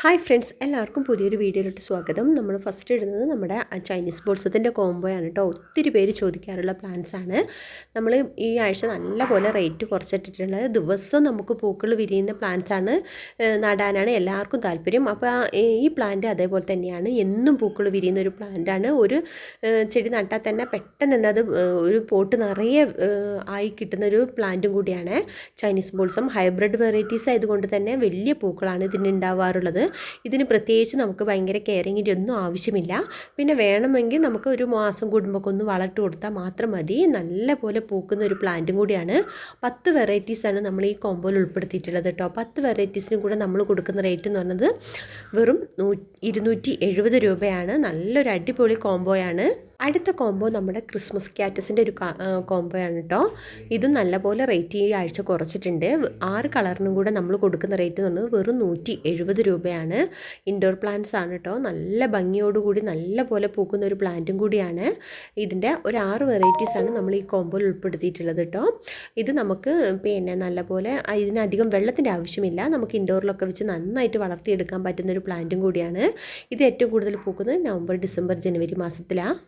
Hi friends എല്ലാവർക്കും പുതിയൊരു വീഡിയോയിലോട്ട് സ്വാഗതം. നമ്മൾ ഫസ്റ്റ് ഇടുന്നത് നമ്മുടെ ചൈനീസ് ബോൾസത്തിന്റെ കോംബോയാണ് കേട്ടോ ഒത്തിരി പേര് ചോദിക്കാറുള്ള പ്ലാന്റ്സ് ആണ്. നമ്മൾ ഈ ആഴ്ച നല്ലപോലെ റേറ്റ് കുറച്ചിട്ടിട്ടുള്ളത് ദിവസവും നമുക്ക് പൂക്കൾ വിരിയുന്ന പ്ലാന്റ്സ് ആണ് നടാനാണ് എല്ലാവർക്കും താല്പര്യം. അപ്പോൾ ഈ പ്ലാന്റ് അതേപോലെ തന്നെയാണ്. എന്നും പൂക്കൾ വിരിയുന്ന ഒരു പ്ലാന്റ് ആണ്. ഒരു ചെടി നട്ടാൽ തന്നെ പെട്ടെന്ന് തന്നെ അത് ഒരു പോട്ട് നിറയെ ആയി കിട്ടുന്ന ഒരു പ്ലാന്റും കൂടിയാണ് ചൈനീസ് ബോൾസം ഹൈബ്രിഡ് വെറൈറ്റീസ് ആയതുകൊണ്ട് തന്നെ വലിയ പൂക്കളാണ് ഇതിന് ഉണ്ടാവാറുള്ളത്. ഇതിന് പ്രത്യേകിച്ച് നമുക്ക് ഭയങ്കര കെയറിങ്ങിന്റെ ഒന്നും ആവശ്യമില്ല. പിന്നെ വേണമെങ്കിൽ നമുക്ക് ഒരു മാസം കൂടുമ്പോൾ ഒന്ന് വളർട്ട് കൊടുത്താൽ മാത്രം മതി. നല്ല പോലെ പൂക്കുന്ന ഒരു പ്ലാന്റും കൂടിയാണ്. പത്ത് വെറൈറ്റീസാണ് നമ്മൾ ഈ കോമ്പോയിൽ ഉൾപ്പെടുത്തിയിട്ടുള്ളത് കേട്ടോ പത്ത് വെറൈറ്റീസിനും കൂടെ നമ്മൾ കൊടുക്കുന്ന റേറ്റ് എന്ന് പറയുന്നത് വെറും നൂ ഇരുന്നൂറ്റി രൂപയാണ്. നല്ലൊരു അടിപൊളി കോംബോയാണ് അടുത്ത കോംബോ നമ്മുടെ ക്രിസ്മസ് ക്യാറ്റസിന്റെ ഒരു കോംബോയാണ് കേട്ടോ ഇതും നല്ലപോലെ റേറ്റ് ഈ ആഴ്ച കുറച്ചിട്ടുണ്ട്. ആറ് കളറിനും കൂടെ നമ്മൾ കൊടുക്കുന്ന റേറ്റ് എന്ന് പറഞ്ഞത് വെറും നൂറ്റി എഴുപത് രൂപയാണ്. ഇൻഡോർ പ്ലാന്റ്സ് ആണ് കേട്ടോ നല്ല ഭംഗിയോടുകൂടി നല്ല പോലെ പൂക്കുന്ന ഒരു പ്ലാന്റും കൂടിയാണ്. ഇതിന്റെ ഒരു ആറ് വെറൈറ്റീസ് ആണ് നമ്മൾ ഈ കോംബോയിൽ ഉൾപ്പെടുത്തിയിട്ടുള്ളത് കേട്ടോ ഇത് നമുക്ക് പിന്നെ നല്ലപോലെ ഇതിനധികം വെള്ളത്തിന്റെ ആവശ്യമില്ല. നമുക്ക് ഇൻഡോറിലൊക്കെ വെച്ച് നന്നായിട്ട് വളർത്തിയെടുക്കാൻ പറ്റുന്ന ഒരു പ്ലാന്റും കൂടിയാണ്. ഇത് ഏറ്റവും കൂടുതൽ പൂക്കുന്നത് നവംബർ ഡിസംബർ ജനുവരി മാസത്തിലാണ്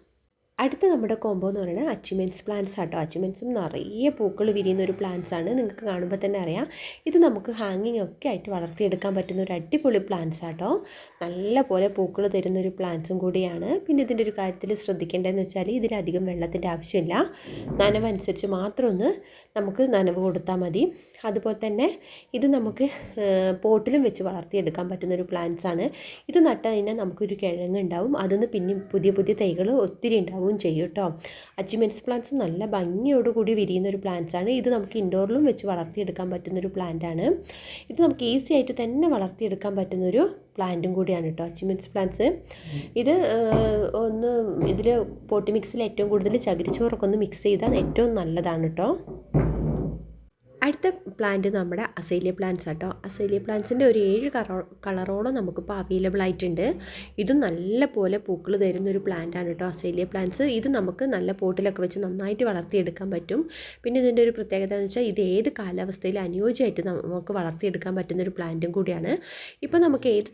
അടുത്ത നമ്മുടെ കോംബോ എന്ന് പറയുന്നത് അച്ചിമെൻസ് പ്ലാന്റ്സ് ആട്ടോ. അച്ചിമെൻസും നിറയെ പൂക്കൾ വിരിയുന്ന ഒരു പ്ലാന്റ്സ് ആണ്. നിങ്ങൾക്ക് കാണുമ്പോൾ തന്നെ അറിയാം. ഇത് നമുക്ക് ഹാങ്ങിങ് ഒക്കെ ആയിട്ട് വളർത്തിയെടുക്കാൻ പറ്റുന്ന ഒരു അടിപൊളി പ്ലാന്റ്സ് ആട്ടോ. നല്ല പോലെ പൂക്കൾ തരുന്ന ഒരു പ്ലാന്റ്സും കൂടിയാണ്. പിന്നെ ഇതിന്റെ ഒരു കാര്യത്തിൽ ശ്രദ്ധിക്കേണ്ടതെന്ന് വെച്ചാൽ ഇതിലധികം വെള്ളത്തിന്റെ ആവശ്യമില്ല. നനവനുസരിച്ച് മാത്രം ഒന്ന് നമുക്ക് നനവ് കൊടുത്താൽ മതി. അതുപോലെ തന്നെ ഇത് നമുക്ക് പോട്ടിലും വെച്ച് വളർത്തിയെടുക്കാൻ പറ്റുന്ന ഒരു പ്ലാന്റ്സ് ആണ്. ഇത് നട്ട് കഴിഞ്ഞാൽ നമുക്കൊരു കിഴങ്ങ് ഉണ്ടാവും. അതിൽ പിന്നെ പുതിയ പുതിയ തൈകൾ ഒത്തിരി ഉണ്ടാവുകയും ചെയ്യും കേട്ടോ. അച്ചിമെൻസ് പ്ലാന്റ്സും നല്ല ഭംഗിയോടുകൂടി വിരിയുന്ന ഒരു പ്ലാന്റ്സ് ആണ്. ഇത് നമുക്ക് ഇൻഡോറിലും വെച്ച് വളർത്തിയെടുക്കാൻ പറ്റുന്നൊരു ആണ്. ഇത് നമുക്ക് ഈസി ആയിട്ട് തന്നെ വളർത്തിയെടുക്കാൻ പറ്റുന്നൊരു പ്ലാന്റും കൂടിയാണ് കേട്ടോ അച്ചിമെൻസ് പ്ലാന്റ്സ് ഇത് ഒന്ന് ഇതിൽ പോട്ടി മിക്സിൽ ഏറ്റവും കൂടുതൽ ചകിരിച്ചോറൊക്കെ ഒന്ന് മിക്സ് ചെയ്താൽ ഏറ്റവും നല്ലതാണ് കേട്ടോ. അടുത്ത പ്ലാന്റ് നമ്മുടെ അസൈലിയ പ്ലാന്റ്സ് ആട്ടോ. അസൈലിയ പ്ലാന്റ്സിന്റെ ഒരു ഏഴ് കളറോ കളറോളം നമുക്കിപ്പോൾ അവൈലബിൾ ആയിട്ടുണ്ട്. ഇത് നല്ല പോലെ പൂക്കൾ തരുന്ന ഒരു പ്ലാന്റ് ആണ് കേട്ടോ അസൈലിയ പ്ലാന്റ്സ് ഇത് നമുക്ക് നല്ല പോട്ടിലൊക്കെ വെച്ച് നന്നായിട്ട് വളർത്തിയെടുക്കാൻ പറ്റും. പിന്നെ ഇതിന്റെ ഒരു പ്രത്യേകത എന്ന് വെച്ചാൽ ഇത് ഏത് കാലാവസ്ഥയിൽ അനുയോജ്യമായിട്ട് നമുക്ക് വളർത്തിയെടുക്കാൻ പറ്റുന്ന ഒരു പ്ലാന്റും കൂടിയാണ്. ഇപ്പോൾ നമുക്ക് ഏത്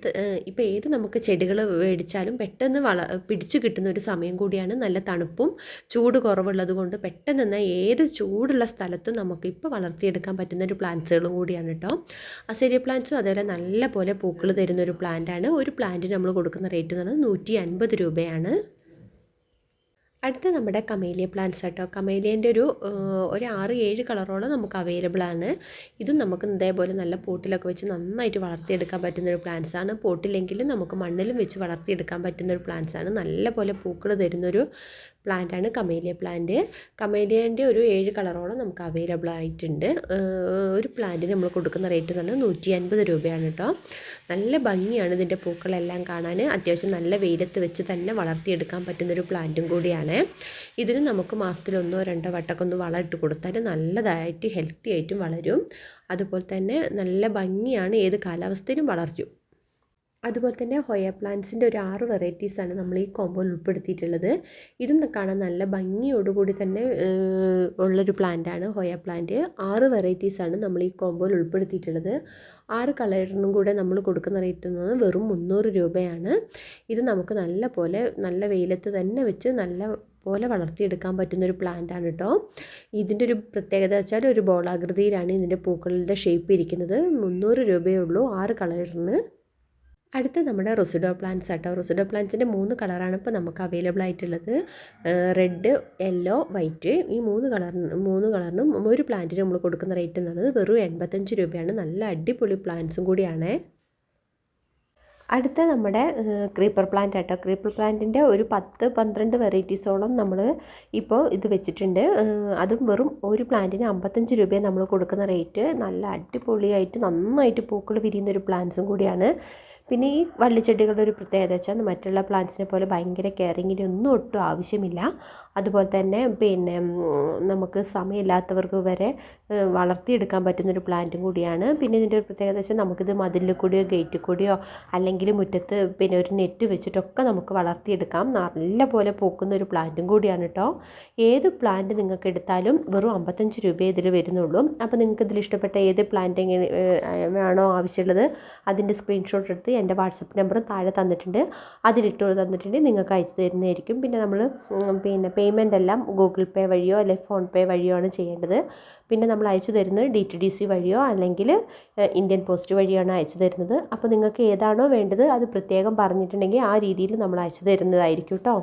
ഇപ്പോൾ ഏത് നമുക്ക് ചെടികൾ മേടിച്ചാലും പെട്ടെന്ന് വള പിടിച്ചു കിട്ടുന്ന ഒരു സമയം കൂടിയാണ്. നല്ല തണുപ്പും ചൂട് കുറവുള്ളത് കൊണ്ട് പെട്ടെന്ന് തന്നെ ഏത് ചൂടുള്ള സ്ഥലത്തും നമുക്ക് ഇപ്പോൾ വളർത്തിയെടുക്കാൻ പറ്റുന്ന ഒരു പ്ലാന്റ്സുകളും കൂടിയാണ് കേട്ടോ അസേരിയ പ്ലാന്റ്സും അതേപോലെ നല്ല പോലെ പൂക്കൾ തരുന്ന ഒരു പ്ലാന്റാണ് ഒരു പ്ലാന്റിന് നമ്മൾ കൊടുക്കുന്ന റേറ്റ് എന്ന് പറയുന്നത് നൂറ്റി അൻപത് രൂപയാണ്. അടുത്ത നമ്മുടെ കമേലിയ പ്ലാന്റ്സ് കേട്ടോ കമേലിയന്റെ ഒരു ഒരു ആറ് ഏഴ് കളറോളം നമുക്ക് അവൈലബിൾ ആണ്. ഇതും നമുക്ക് ഇതേപോലെ നല്ല പോട്ടിലൊക്കെ വെച്ച് നന്നായിട്ട് വളർത്തിയെടുക്കാൻ പറ്റുന്ന ഒരു പ്ലാന്റ്സ് ആണ്. പോട്ടിലെങ്കിലും നമുക്ക് മണ്ണിലും വെച്ച് വളർത്തിയെടുക്കാൻ പറ്റുന്ന ഒരു പ്ലാന്റ്സ് ആണ്. നല്ല പോലെ പൂക്കൾ തരുന്നൊരു പ്ലാന്റ് ആണ് കമേലിയ പ്ലാന്റ് കമേലിയന്റെ ഒരു ഏഴ് കളറോളം നമുക്ക് അവൈലബിൾ ആയിട്ടുണ്ട്. ഒരു പ്ലാന്റിന് നമ്മൾ കൊടുക്കുന്ന റേറ്റ് എന്ന് പറഞ്ഞാൽ നൂറ്റി അൻപത് രൂപയാണ് കേട്ടോ നല്ല ഭംഗിയാണ് ഇതിന്റെ പൂക്കളെല്ലാം കാണാൻ. അത്യാവശ്യം നല്ല വെയിലത്ത് വെച്ച് തന്നെ വളർത്തിയെടുക്കാൻ പറ്റുന്നൊരു പ്ലാന്റും കൂടിയാണ്. ഇതിന് നമുക്ക് മാസത്തിൽ ഒന്നോ രണ്ടോ വട്ടമൊക്കെ ഒന്ന് വളം ഇട്ട് കൊടുത്താൽ നല്ലതായിട്ട് ഹെൽത്തി ആയിട്ടും വളരും. അതുപോലെ തന്നെ നല്ല ഭംഗിയാണ്. ഏത് കാലാവസ്ഥയിലും വളർത്തും അതുപോലെ തന്നെ ഹൊയ പ്ലാന്റ്സിന്റെ ഒരു ആറ് വെറൈറ്റീസാണ് നമ്മൾ ഈ കോമ്പോയിൽ ഉൾപ്പെടുത്തിയിട്ടുള്ളത്. ഇതും കാണാൻ നല്ല ഭംഗിയോടുകൂടി തന്നെ ഉള്ളൊരു പ്ലാന്റാണ് ഹൊയ പ്ലാന്റ്. ആറ് വെറൈറ്റീസാണ് നമ്മൾ ഈ കോമ്പോയിൽ ഉൾപ്പെടുത്തിയിട്ടുള്ളത്. ആറ് കളറിനും കൂടെ നമ്മൾ കൊടുക്കുന്ന റേറ്റ് എന്ന് പറഞ്ഞാൽ വെറും മുന്നൂറ് രൂപയാണ്. ഇത് നമുക്ക് നല്ല പോലെ നല്ല വെയിലത്ത് തന്നെ വെച്ച് നല്ല പോലെ വളർത്തിയെടുക്കാൻ പറ്റുന്നൊരു പ്ലാന്റ് ആണ് കേട്ടോ ഇതിന്റെ ഒരു പ്രത്യേകത വെച്ചാൽ ഒരു ബോളാകൃതിയിലാണ് ഇതിന്റെ പൂക്കളുടെ ഷേപ്പ് ഇരിക്കുന്നത്. മുന്നൂറ് രൂപയേ ഉള്ളൂ ആറ് കളറിന്. അടുത്ത നമ്മുടെ റൊസിഡോ പ്ലാന്റ്സ് ആട്ടോ. റൊസിഡോ പ്ലാന്റ്സിന്റെ മൂന്ന് കളറാണ് ഇപ്പോൾ നമുക്ക് അവൈലബിൾ ആയിട്ടുള്ളത്. Red yellow white. ഈ മൂന്ന് കളറിന് മൂന്ന് കളറിനും ഒരു പ്ലാന്റിന് നമ്മൾ കൊടുക്കുന്ന റേറ്റ് എന്ന് പറയുന്നത് വെറും എൺപത്തഞ്ച് രൂപയാണ്. നല്ല അടിപൊളി പ്ലാന്റ്സും കൂടിയാണ്. അടുത്ത നമ്മുടെ ക്രീപ്പർ പ്ലാന്റ് ആട്ടോ. ക്രീപ്പർ പ്ലാന്റിന്റെ ഒരു പത്ത് പന്ത്രണ്ട് വെറൈറ്റീസോളം നമ്മൾ ഇപ്പോൾ ഇത് വെച്ചിട്ടുണ്ട്. അതും വെറും ഒരു പ്ലാന്റിന് അമ്പത്തഞ്ച് രൂപയെ നമ്മൾ കൊടുക്കുന്ന റേറ്റ് നല്ല അടിപൊളിയായിട്ട് നന്നായിട്ട് പൂക്കൾ വിരിയുന്ന ഒരു പ്ലാന്റ്സും കൂടിയാണ്. പിന്നെ ഈ വള്ളിച്ചെടികളുടെ ഒരു പ്രത്യേകത വെച്ചാൽ മറ്റുള്ള പ്ലാന്റ്സിനെ പോലെ ഭയങ്കര കെയറിങ്ങിന് ഒന്നും ഒട്ടും ആവശ്യമില്ല. അതുപോലെ തന്നെ പിന്നെ നമുക്ക് സമയമില്ലാത്തവർക്ക് വരെ വളർത്തിയെടുക്കാൻ പറ്റുന്നൊരു പ്ലാന്റും കൂടിയാണ്. പിന്നെ ഇതിന്റെ ഒരു പ്രത്യേകത വെച്ചാൽ നമുക്കിത് മതിലിൽ കൂടിയോ ഗേറ്റിൽ കൂടിയോ അല്ലെങ്കിൽ അല്ലെങ്കിൽ മുറ്റത്ത് പിന്നെ ഒരു നെറ്റ് വെച്ചിട്ടൊക്കെ നമുക്ക് വളർത്തിയെടുക്കാം. നല്ല പോലെ പോക്കുന്ന ഒരു പ്ലാന്റും കൂടിയാണ് കേട്ടോ ഏത് പ്ലാന്റ് നിങ്ങൾക്ക് എടുത്താലും വെറും അമ്പത്തഞ്ച് രൂപയെ ഇതിൽ വരുന്നുള്ളൂ. അപ്പോൾ നിങ്ങൾക്ക് ഇതിൽ ഇഷ്ടപ്പെട്ട ഏത് പ്ലാന്റ് ആണോ ആവശ്യമുള്ളത് അതിന്റെ സ്ക്രീൻഷോട്ട് എടുത്ത് എന്റെ വാട്സപ്പ് നമ്പർ താഴെ തന്നിട്ടുണ്ട്. അതിലിട്ട് തന്നിട്ടുണ്ട്. നിങ്ങൾക്ക് അയച്ചു തരുന്നതായിരിക്കും. പിന്നെ നമ്മൾ പിന്നെ പേയ്മെന്റ് എല്ലാം ഗൂഗിൾ പേ വഴിയോ അല്ലെങ്കിൽ ഫോൺ പേ വഴിയോ ആണ് ചെയ്യേണ്ടത്. പിന്നെ നമ്മൾ അയച്ചു തരുന്നത് ഡി ടി ഡി സി വഴിയോ അല്ലെങ്കിൽ ഇന്ത്യൻ പോസ്റ്റ് വഴിയാണ് അയച്ചു തരുന്നത്. അപ്പോൾ നിങ്ങൾക്ക് ഏതാണോ വേണ്ടത് അത് പ്രത്യേകം പറഞ്ഞിട്ടുണ്ടെങ്കിൽ ആ രീതിയിൽ നമ്മൾ അയച്ചു തരുന്നതായിരിക്കും കേട്ടോ.